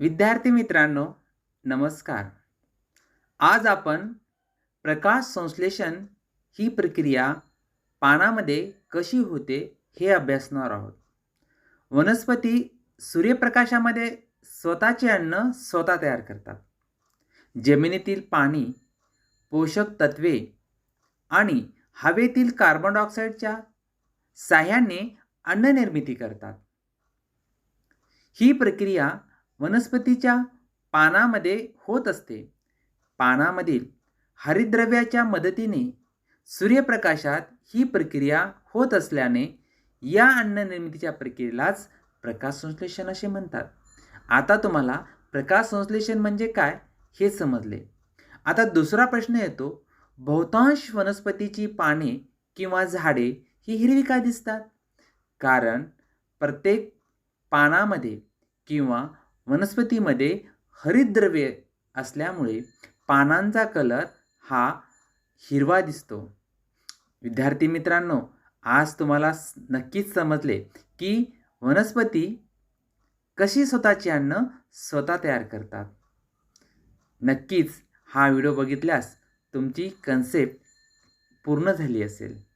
विद्यार्थी मित्रांनो नमस्कार. आज आपण प्रकाश संश्लेषण ही प्रक्रिया पानामध्ये कशी होते हे अभ्यासणार आहोत. वनस्पती सूर्यप्रकाशामध्ये स्वतःचे अन्न स्वतः तयार करतात. जमिनीतील पाणी पोषक तत्वे आणि हवेतील कार्बन डायऑक्साईडच्या साह्याने अन्न निर्मिती करतात. ही प्रक्रिया वनस्पतीच्या पानामध्ये होत असते. पानामधील हरिद्रव्याच्या मदतीने सूर्यप्रकाशात ही प्रक्रिया होत असल्याने या अन्ननिर्मितीच्या प्रक्रियेलाच प्रकाशसंश्लेषण असे म्हणतात. आता तुम्हाला प्रकाशसंश्लेषण म्हणजे काय हे समजले. आता दुसरा प्रश्न येतो बहुतांश वनस्पतीची पाने किंवा झाडे ही हिरवी का दिसतात? कारण प्रत्येक पानामध्ये किंवा वनस्पतीमध्ये हरितद्रव्ये असल्यामुळे पानांचा कलर हा हिरवा दिसतो. विद्यार्थी मित्रांनो आज तुम्हाला नक्कीच समजले की वनस्पती कशी स्वतःची अन्न स्वतः तयार करतात. नक्कीच हा व्हिडिओ बघितल्यास तुमची कन्सेप्ट पूर्ण झाली असेल.